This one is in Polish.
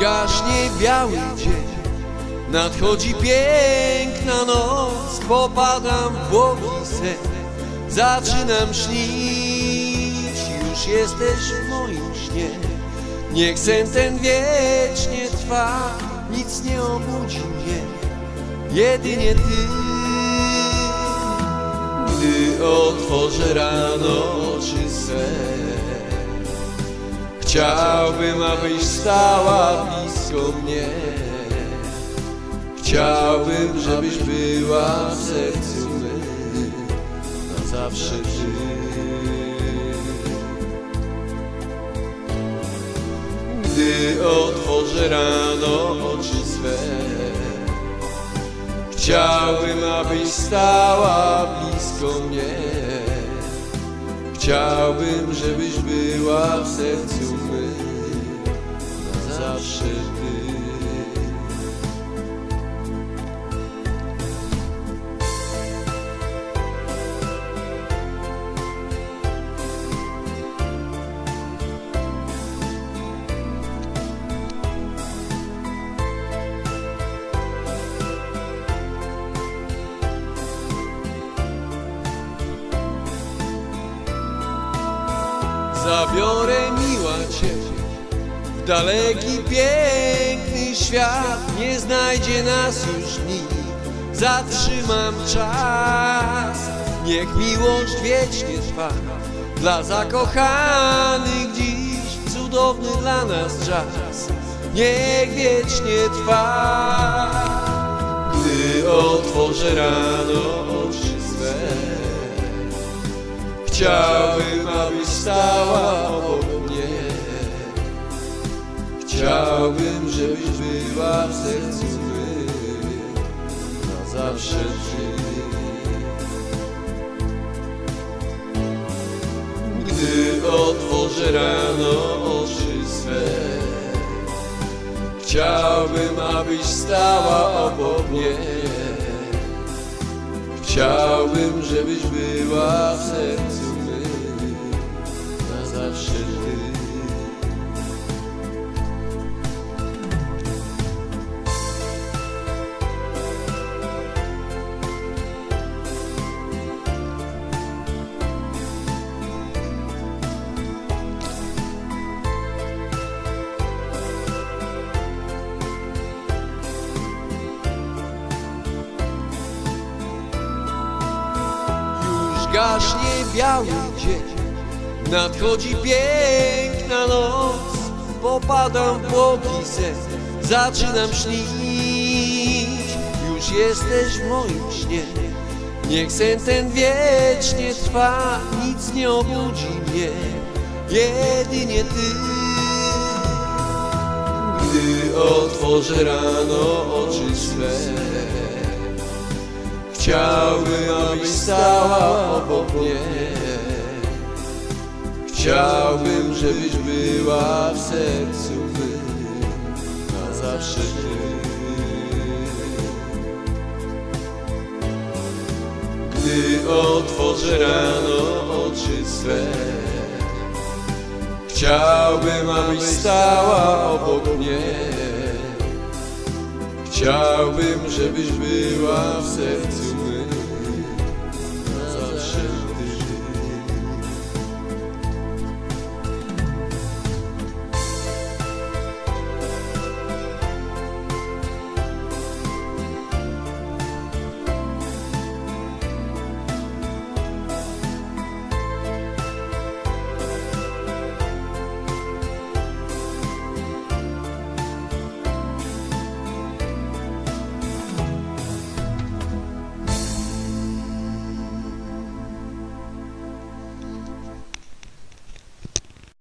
gaśnie biały dzień. Nadchodzi piękna noc Popadam w błogi sen. Zaczynam śnić Już jesteś w moim śnie. Niech sen ten wiecznie trwa Nic nie obudzi mnie. Jedynie Ty. Gdy otworzę rano oczy swe Chciałbym, abyś stała blisko mnie. Chciałbym, żebyś była w sercu mym. Na zawsze Ty Gdy otworzę rano oczy swe Chciałbym, abyś stała blisko mnie. Chciałbym, żebyś była w sercu Zabiorę miła Cię daleki, piękny świat. Nie znajdzie nas już nikt, zatrzymam czas. Niech miłość wiecznie trwa dla zakochanych dziś. Cudowny dla nas czas, niech wiecznie trwa. Gdy otworzę rano oczy swe Chciałbym, abyś stała obok Chciałbym, żebyś była w sercu mym Na zawsze Ty Gdy otworzę rano oczy swe Chciałbym, abyś stała obok mnie. Chciałbym, żebyś była w sercu mym Na zawsze gaśnie biały dzień. Nadchodzi piękna noc. Popadam w błogi sen. Zaczynam śnić. Już jesteś w moim śnie. Niech sen ten wiecznie trwa. Nic nie obudzi mnie. Jedynie Ty. Gdy otworzę rano oczy swe Chciałbym, abyś stała obok mnie. Chciałbym, żebyś była w sercu mym Na zawsze Ty Gdy otworzę rano oczy swe Chciałbym, abyś stała obok mnie. Chciałbym, żebyś była w sercu